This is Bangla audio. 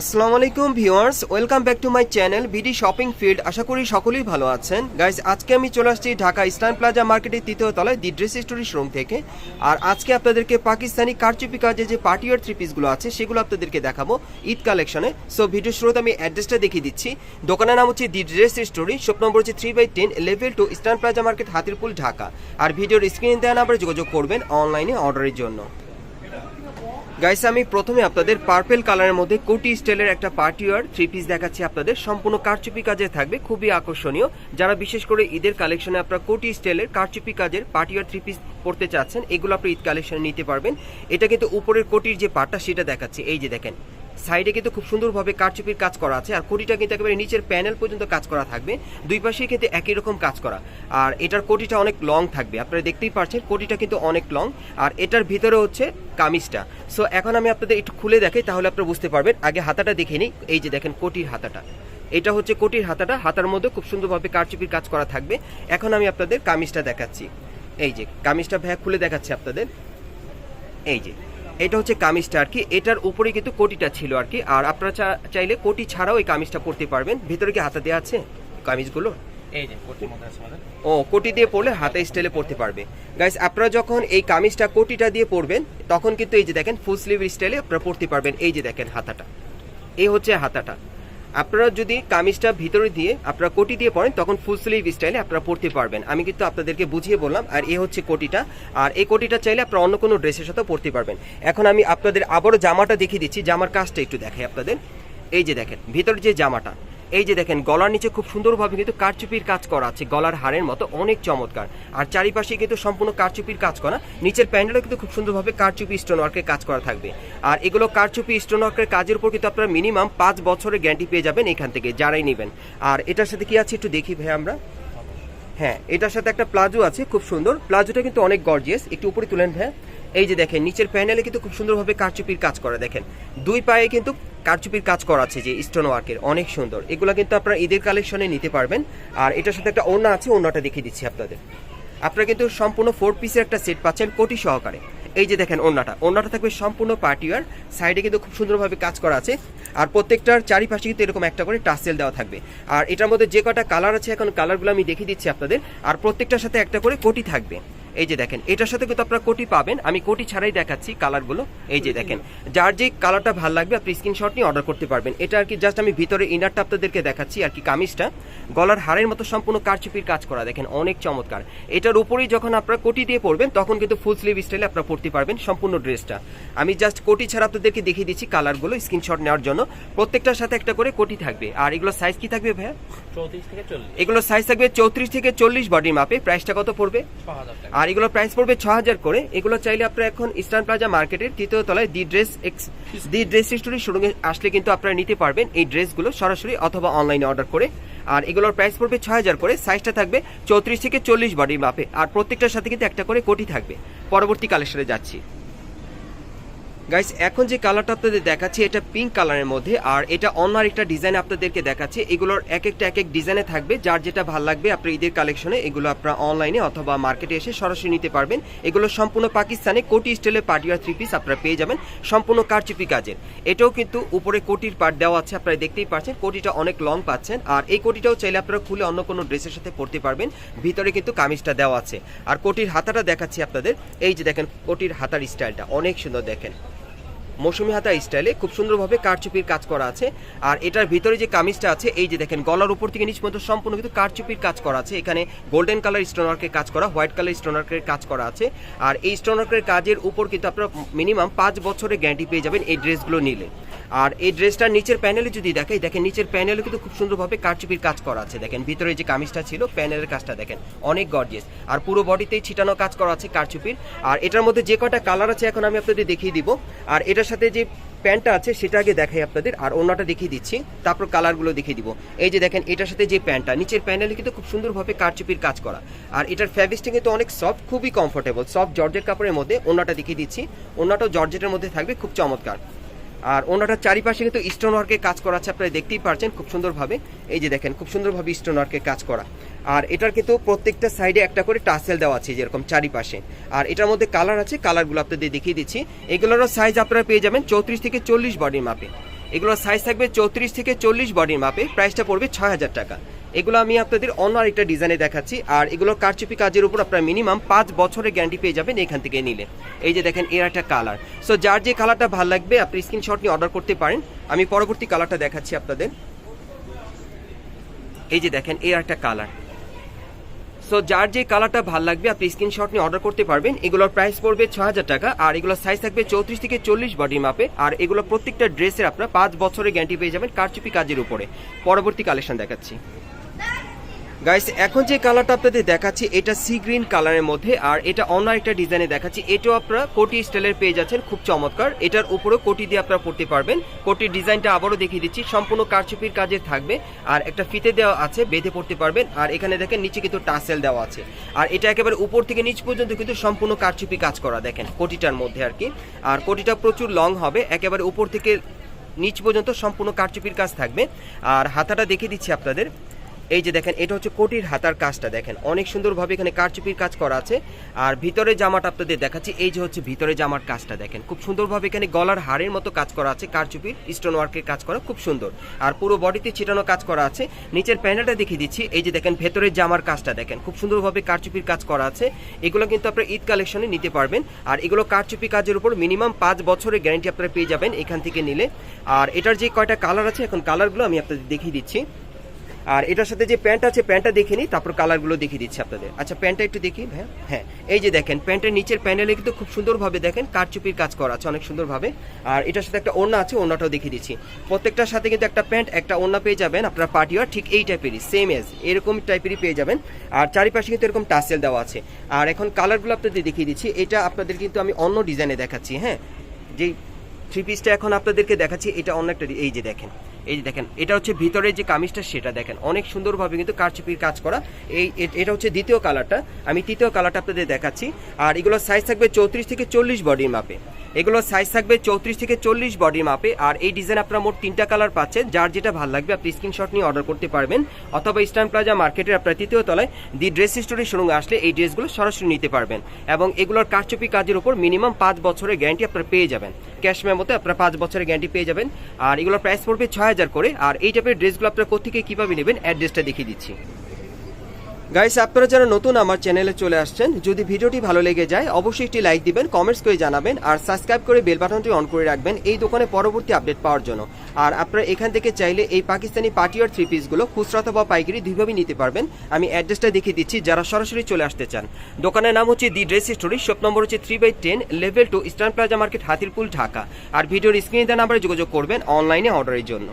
আসসালামু আলাইকুম viewers, welcome back to my channel B D shopping field আশা করি সকলেই ভালো আছেন। গাইজ আজকে আমি চলে আসছি ঢাকা ইসলাম প্লাজা মার্কেটের তৃতীয় তলায় দি ড্রেস স্টোরি শোরুম থেকে। আর আজকে আপনাদেরকে পাকিস্তানি কারচুপি কাজে যে পার্টি ওয়ার থ্রি পিসগুলো আছে, সেগুলো আপনাদেরকে দেখাবো ঈদ কালেকশনে। সো ভিডিও শুরুতে আমি অ্যাড্রেসটা দেখিয়ে দিচ্ছি। দোকানের নাম হচ্ছে the dress story, shop number হচ্ছে three by ten level two eastern plaza market Hatirpool, Dhaka. আর ভিডিওর স্ক্রিনে দেওয়া নাম্বারে যোগাযোগ করবেন অনলাইনে অর্ডারের জন্য। গাইস আমি প্রথমে আপনাদের পার্পেল কালারের মধ্যে কোটি স্টাইলের একটা পার্টি ওয়ার থ্রি পিস দেখাচ্ছি আপনাদের। সম্পূর্ণ কারচুপি কাজের থাকবে, খুবই আকর্ষণীয়। যারা বিশেষ করে ঈদের কালেকশনে আপনারা কোটি স্টাইলের কারচুপি কাজের পার্টি ওয়ার থ্রি পিস পড়তে চাচ্ছেন, এগুলো আপনি ঈদ কালেকশনে নিতে পারবেন। এটা কিন্তু উপরের কোটির যে পার্টটা সেটা দেখাচ্ছে। এই যে দেখেন সাইডে কিন্তু খুব সুন্দরভাবে কারচুপির কাজ করা আছে, আর কোটিটা কিন্তু একেবারে নিচের প্যানেল পর্যন্ত কাজ করা থাকবে। দুই পাশেই কিন্তু একই রকম কাজ করা। আর এটার কোটিটা অনেক লং থাকবে, আপনারা দেখতেই পাচ্ছেন কোটিটা কিন্তু অনেক লং। আর এটার ভিতরে হচ্ছে কামিজটা। সো এখন আমি আপনাদের একটু খুলে দেখাই, তাহলে আপনারা বুঝতে পারবেন। আগে হাতাটা দেখে নিই, এই যে দেখেন কোটির হাতাটা। এটা হচ্ছে কোটির হাতাটা, হাতার মধ্যে খুব সুন্দরভাবে কারচুপির কাজ করা থাকবে। এখন আমি আপনাদের কামিজটা দেখাচ্ছি। এই যে, কামিজটা ভাইয়া খুলে দেখাচ্ছি আপনাদের। এই যে এটা হচ্ছে কামিজটা আর কি। এটার উপরে কিন্তু কোটিটা ছিল আর কি। আর আপনারা চাইলে কোটি ছাড়াও এই কামিজটা পড়তে পারবেন। ভিতরে কি হাতা দেওয়া আছে কামিজগুলো? ও কোটি দিয়ে পরলে হাতে স্টাইলে পরতে পারবে। গাইস আপনারা যখন এই কামিজটা কোটিটা দিয়ে পরবেন তখন কিন্তু এই যে দেখেন ফুল স্লিভ স্টাইলে আপনারা পরতে পারবেন। এই যে দেখেন হাতাটা। এই হচ্ছে হাতাটা। আপনারা যদি কামিজটা ভিতরে দিয়ে আপনারা কোটি দিয়ে পড়েন, তখন ফুল স্লিভ স্টাইলে আপনারা পড়তে পারবেন। আমি কিন্তু আপনাদেরকে বুঝিয়ে বললাম, আর এ হচ্ছে কোটিটা। আর এই কোটিটা চাইলে আপনারা অন্য কোনো ড্রেসের সাথেও পড়তে পারবেন। এখন আমি আপনাদের আবারও জামাটা দেখিয়ে দিচ্ছি। জামার কাজটা একটু দেখাই আপনাদের। এই যে দেখেন, ভিতরে যে জামাটা এই যে দেখেন, গলার নিচে খুব সুন্দরভাবে কিন্তু কারচুপির কাজ করা আছে, গলার হারের মতো, অনেক চমৎকার। আর চারিপাশে কিন্তু সম্পূর্ণ কারচুপির কাজ করা। নিচের প্যান্ডেলও কিন্তু খুব সুন্দরভাবে কারচুপি স্টোন ওয়ার্কের কাজ করা থাকবে। আর এগুলো কারচুপি স্টোন ওয়ার্কের কাজের উপর কিন্তু আপনারা মিনিমাম পাঁচ বছরের গ্যারান্টি পেয়ে যাবেন এখান থেকে, যারাই নেবেন। আর এটার সাথে কি আছে একটু দেখি ভাই আমরা? হ্যাঁ এটার সাথে একটা প্লাজো আছে, খুব সুন্দর। প্লাজোটা কিন্তু অনেক গর্জিয়াস একটু উপরে তুলেন ভাই। এই যে দেখেন, নিচের প্যানেলে কিন্তু খুব সুন্দরভাবে কারচুপির কাজ করা, দেখেন। দুই পায়ে কিন্তু কারচুপির কাজ করা আছে যে স্টোন ওয়ার্কের অনেক সুন্দর। এগুলো কিন্তু আপনারা ঈদের কালেকশনে নিতে পারবেন। আর এটার সাথে একটা ওড়না আছে, ওড়নাটা দেখিয়ে দিচ্ছি আপনাদের। আপনারা কিন্তু সম্পূর্ণ ফোর পিসের একটা সেট পাচ্ছেন কোটি সহকারে। এই যে দেখেন ওড়নাটা ওড়নাটা থাকবে সম্পূর্ণ পার্টিওয়ার সাইডে কিন্তু খুব সুন্দরভাবে কাজ করা আছে। আর প্রত্যেকটার চারিপাশে কিন্তু এরকম একটা করে টাসেল দেওয়া থাকবে। আর এটার মধ্যে যে কটা কালার আছে, এখন কালারগুলো আমি দেখিয়ে দিচ্ছি আপনাদের। আর প্রত্যেকটার সাথে একটা করে কোটি থাকবে। এই যে দেখেন এটার সাথে কিন্তু আপনারা কোটি পাবেন। আমি কোটি ছাড়াই দেখাচ্ছি কালারগুলো। এই যে দেখেন যার যে কালারটা ভালো লাগবে আপনি স্ক্রিনশট নিয়ে অর্ডার করতে পারবেন। এটা আর কি জাস্ট আমি ভিতরে ইনারটা আপনাদেরকে দেখাচ্ছি আর কি কামিজটা। গলার হারের মতো সম্পূর্ণ কারচুপির কাজ করা দেখেন অনেক চমৎকার। এটার উপরেই যখন আপনারা কোটি দিয়ে পরবেন তখন কিন্তু ফুল স্লিভ স্টাইলে আপনারা পরতে পারবেন সম্পূর্ণ ড্রেসটা। আমি জাস্ট কোটি ছাড়া আপনাদেরকে দেখিয়ে দিচ্ছি কালারগুলো স্ক্রিনশট নেওয়ার জন্য। প্রত্যেকটার সাথে একটা করে কোটি থাকবে। আর এগুলো সাইজ কি থাকবে ভাইয়া? চৌত্রিশ থেকে চল্লিশ। এগুলো সাইজ থাকবে চৌত্রিশ থেকে চল্লিশ বডির মাপে প্রাইসটা কত পড়বে? টাকা। আর এগুলো প্রাইস পড়বে ছ হাজার করে। এগুলো চাইলে আপনারা এখন ইস্টার্ন প্লাজা মার্কেটের তৃতীয় তলায় the dress X the dress story শোরুমে আসলে কিন্তু আপনারা নিতে পারবেন এই ড্রেসগুলো সরাসরি অথবা অনলাইনে অর্ডার করে। আর এগুলোর প্রাইস পড়বে ছ হাজার করে। সাইজটা থাকবে চৌত্রিশ থেকে চল্লিশ বডির মাপে। আর প্রত্যেকটার সাথে কিন্তু একটা করে কোটি থাকবে। পরবর্তী কালেকশনে যাচ্ছি। গাইস এখন যে কালারটা আপনাদের দেখাচ্ছি, এটা পিঙ্ক কালারের মধ্যে, আর এটা অন্য আরেকটা ডিজাইন আপনাদেরকে দেখাচ্ছি। এগুলোর এক একটা এক এক ডিজাইনে থাকবে, যার যেটা ভালো লাগবে, আপনার ঈদের কালেকশনে এগুলো আপনারা অনলাইনে অথবা মার্কেটে এসে সরাসরি নিতে পারবেন। এগুলো সম্পূর্ণ পাকিস্তানে কোটি স্টাইলের পার্টিয়ার থ্রি পিস আপনারা পেয়ে যাবেন, সম্পূর্ণ কারচুপি কাজের। এটাও কিন্তু উপরে কোটির পার্ট দেওয়া আছে, আপনারা দেখতেই পাচ্ছেন, কোটিটা অনেক লং পাচ্ছেন, আর এই কোটিটাও চাইলে আপনারা খুলে অন্য কোনো ড্রেসের সাথে পরতে পারবেন, ভিতরে কিন্তু কামিজটা দেওয়া আছে। আর কোটির হাতাটা দেখাচ্ছি আপনাদের, এই যে দেখেন, কোটির হাতার স্টাইলটা অনেক সুন্দর দেখেন। মৌসুমি হাতা স্টাইলে খুব সুন্দরভাবে কারচুপির কাজ করা আছে। আর এটার ভিতরে যে কামিজটা আছে, এই যে দেখেন, গলার উপর থেকে নিচ পর্যন্ত সম্পূর্ণ কিন্তু কারচুপির কাজ করা আছে। এখানে গোল্ডেন কালার স্টোনার্কের কাজ করা হোয়াইট কালার স্টোনার্কের কাজ করা আছে। আর এই স্টোনার্কের কাজের উপর কিন্তু আপনারা মিনিমাম পাঁচ বছরের গ্যারান্টি পেয়ে যাবেন এই ড্রেসগুলো নিলে। আর এই ড্রেসটার নিচের প্যানেলে যদি দেখাই দেখেন নিচের প্যানেলে কিন্তু খুব সুন্দরভাবে কারচুপির কাজ করা আছে। দেখেন, ভিতরে যে কামিজটা ছিল, প্যানেলের কাজটা দেখেন, অনেক গর্জিয়াস আর পুরো বডিতেই ছিটানো কাজ করা আছে কারচুপির। আর এটার মধ্যে যে কটা কালার আছে এখন আমি আপনাদের দেখিয়ে দিব। আর এটার সাথে যে প্যান্টটা আছে, সেটা আগে দেখাই আপনাদের। আর অন্যটা দেখিয়ে দিচ্ছি, তারপর কালারগুলো দেখিয়ে দিব। এই যে দেখেন, এটার সাথে যে প্যান্টটা, নিচের প্যানেলে কিন্তু খুব সুন্দরভাবে কারচুপির কাজ করা। আর এটার ফ্যাব্রিক্সটা কিন্তু অনেক সফট খুবই কমফোর্টেবল সফট জর্জেট কাপড়ের মধ্যে। অন্যটা দেখিয়ে দিচ্ছি, অন্যটাও জর্জেটের মধ্যে থাকবে, খুব চমৎকার। আর ওনাটার চারিপাশে কিন্তু স্টোন ওয়ার্কের কাজ করা আছে, আপনারা দেখতেই পারছেন খুব সুন্দরভাবে। এই যে দেখেন, খুব সুন্দরভাবে স্টোন ওয়ার্কের কাজ করা। আর এটার কিন্তু প্রত্যেকটা সাইডে একটা করে টাসেল দেওয়া আছে, যেরকম চারিপাশে। আর এটার মধ্যে কালার আছে কালারগুলো আপনাদের দেখিয়ে দিচ্ছি। এগুলোরও সাইজ আপনারা পেয়ে যাবেন চৌত্রিশ থেকে চল্লিশ বডির মাপে এগুলোর সাইজ থাকবে চৌত্রিশ থেকে চল্লিশ বডির মাপে প্রাইসটা পড়বে ছয় হাজার টাকা। এগুলো আমি আপনাদের অন্য আরেকটা ডিজাইনে দেখাচ্ছি। আর এগুলোর কারচুপি কাজের উপর আপনারা মিনিমাম পাঁচ বছরের গ্যারান্টি পেয়ে যাবেন এখান থেকে নিলে। এই যে দেখেন, এর একটা কালার। সো যার যে কালারটা ভালো লাগবে, আপনি স্ক্রিনশট নিয়ে অর্ডার করতে পারেন। আমি পরবর্তী কালারটা দেখাচ্ছি আপনাদের। এই যে দেখেন, এর একটা কালার। সো যার যে কালারটা ভালো লাগবে, আপনি স্ক্রিনশট নিয়ে অর্ডার করতে পারবেন। এগুলোর প্রাইস পড়বে ছ হাজার টাকা, আর এগুলোর সাইজ থাকবে চৌত্রিশ থেকে চল্লিশ বডি মাপে আর এগুলো প্রত্যেকটা ড্রেসের আপনার পাঁচ বছরের গ্যারান্টি পেয়ে যাবেন কারচুপি কাজের উপরে। পরবর্তী কালেকশন দেখাচ্ছি। গাইস এখন যে কালারটা আপনাদের দেখাচ্ছি, এটা সি গ্রিন কালারের মধ্যে, আর এটা অন্য একটা ডিজাইনে দেখাচ্ছি। এটাও আপনারা কোটি স্টাইলের পেয়ে যাচ্ছেন, খুব চমৎকার। এটার উপরেও কোটি দিয়ে আপনারা পড়তে পারবেন। কোটির ডিজাইনটা আবারও দেখিয়ে দিচ্ছি, সম্পূর্ণ কারচুপির কাজের থাকবে, আর একটা ফিতে দেওয়া আছে, বেঁধে পড়তে পারবেন। আর এখানে দেখেন, নিচে কিন্তু টাসেল দেওয়া আছে। আর এটা একেবারে উপর থেকে নিচ পর্যন্ত কিন্তু সম্পূর্ণ কারচুপি কাজ করা, দেখেন, কোটিটার মধ্যে আর কি। আর কোটিটা প্রচুর লং হবে, একেবারে উপর থেকে নিচ পর্যন্ত সম্পূর্ণ কারচুপির কাজ থাকবে। আর হাতাটা দেখিয়ে দিচ্ছি আপনাদের। এই যে দেখেন, এটা হচ্ছে কোটির হাতার কাজটা দেখেন। অনেক সুন্দরভাবে এখানে কারচুপির কাজ করা আছে। আর ভিতরে জামাটা আপনাদের দেখাচ্ছি, এই যে হচ্ছে ভিতরে জামার কাজটা দেখেন। খুব সুন্দরভাবে এখানে গলার হাড়ের মতো কাজ করা আছে, কারচুপির স্টোন ওয়ার্কের কাজ করা, খুব সুন্দর। আর পুরো বডিতে ছিটানো কাজ করা আছে। নিচের প্যান্ডালটা দেখিয়ে দিচ্ছি, এই যে দেখেন, ভেতরের জামার কাজটা দেখেন। খুব সুন্দরভাবে কারচুপির কাজ করা আছে। এগুলো কিন্তু আপনারা ঈদ কালেকশনে নিতে পারবেন। আর এগুলো কারচুপি কাজের উপর মিনিমাম পাঁচ বছরের গ্যারান্টি আপনারা পেয়ে যাবেন এখান থেকে নিলে। আর এটার যে কয়টা কালার আছে, এখন কালারগুলো আমি আপনাদের দেখিয়ে দিচ্ছি। আর এটার সাথে যে প্যান্ট আছে, প্যান্টটা দেখে নিই, তারপর কালারগুলো দেখিয়ে দিচ্ছি আপনাদের। আচ্ছা প্যান্টটা একটু দেখি হ্যাঁ হ্যাঁ এই যে দেখেন, প্যান্টের নিচের প্যানেলে কিন্তু খুব সুন্দরভাবে দেখেন কারচুপির কাজ করা আছে অনেক সুন্দরভাবে। আর এটার সাথে একটা ওড়না আছে, ওড়নাটাও দেখিয়ে দিচ্ছি। প্রত্যেকটার সাথে কিন্তু একটা প্যান্ট, একটা ওড়না পেয়ে যাবেন আপনার পার্টি ওয়ার, ঠিক এই টাইপেরই সেম এজ এরকম টাইপেরই পেয়ে যাবেন। আর চারিপাশে কিন্তু এরকম টাসেল দেওয়া আছে। আর এখন কালারগুলো আপনাদের দেখিয়ে দিচ্ছি, এটা আপনাদের কিন্তু আমি অন্য ডিজাইনে দেখাচ্ছি হ্যাঁ। যেই থ্রি পিসটা এখন আপনাদেরকে দেখাচ্ছি, এটা অন্য একটা, এই যে দেখেন। এই যে দেখেন, এটা হচ্ছে ভিতরে যে কামিজটা, সেটা দেখেন। অনেক সুন্দরভাবে কিন্তু কারচুপির কাজ করা। এই এটা হচ্ছে দ্বিতীয় কালারটা। আমি তৃতীয় কালারটা আপনাদের দেখাচ্ছি। আর এগুলোর সাইজ থাকবে চৌত্রিশ থেকে চল্লিশ বডির মাপে এগুলোর সাইজ থাকবে চৌত্রিশ থেকে চল্লিশ বডির মাপে, আর এই ডিজাইন আপনারা মোট তিনটা কালার পাচ্ছেন, যার যেটা ভালো লাগবে আপনি স্ক্রিনশট নিয়ে অর্ডার করতে পারবেন, অথবা ইস্টার্ন প্লাজা মার্কেটের আপনার তৃতীয় তলায় দি ড্রেস স্টোরের শোরুমে আসলে এই ড্রেসগুলো সরাসরি নিতে পারবেন, এবং এগুলোর কারচুপি কাজের উপর মিনিমাম পাঁচ বছরের গ্যারান্টি আপনারা পেয়ে যাবেন। ক্যাশ মেমোতে আপনারা পাঁচ বছরের গ্যারান্টি পেয়ে যাবেন, আর এগুলোর প্রাইস পড়বে ছয় হাজার করে, আর এই টাইপের ড্রেসগুলো আপনারা কোথেকে কীভাবে নেবেন অ্যাড্রেসটা দেখিয়ে দিচ্ছি। গাইস আপনারা যারা নতুন আমার চ্যানেলে চলে আসছেন, যদি ভিডিওটি ভালো লেগে যায়, অবশ্যই একটি লাইক দিবেন কমেন্টস করে জানাবেন, আর সাবস্ক্রাইব করে বেল বাটনটি অন করে রাখবেন এই দোকানে পরবর্তী আপডেট পাওয়ার জন্য। আর আপনারা এখান থেকে চাইলে এই পাকিস্তানি পার্টিয়ার থ্রি পিসগুলো খুচরা অথবা পাইকারি দুইভাবেই নিতে পারবেন। আমি অ্যাড্রেসটা দেখিয়ে দিচ্ছি, যারা সরাসরি চলে আসতে চান। দোকানের নাম হচ্ছে the dress story shop number হচ্ছে three by ten level two eastern plaza market Hatirpool, Dhaka. আর ভিডিওর স্ক্রিনে দেওয়া নাম্বারে যোগাযোগ করবেন অনলাইনে অর্ডারের জন্য।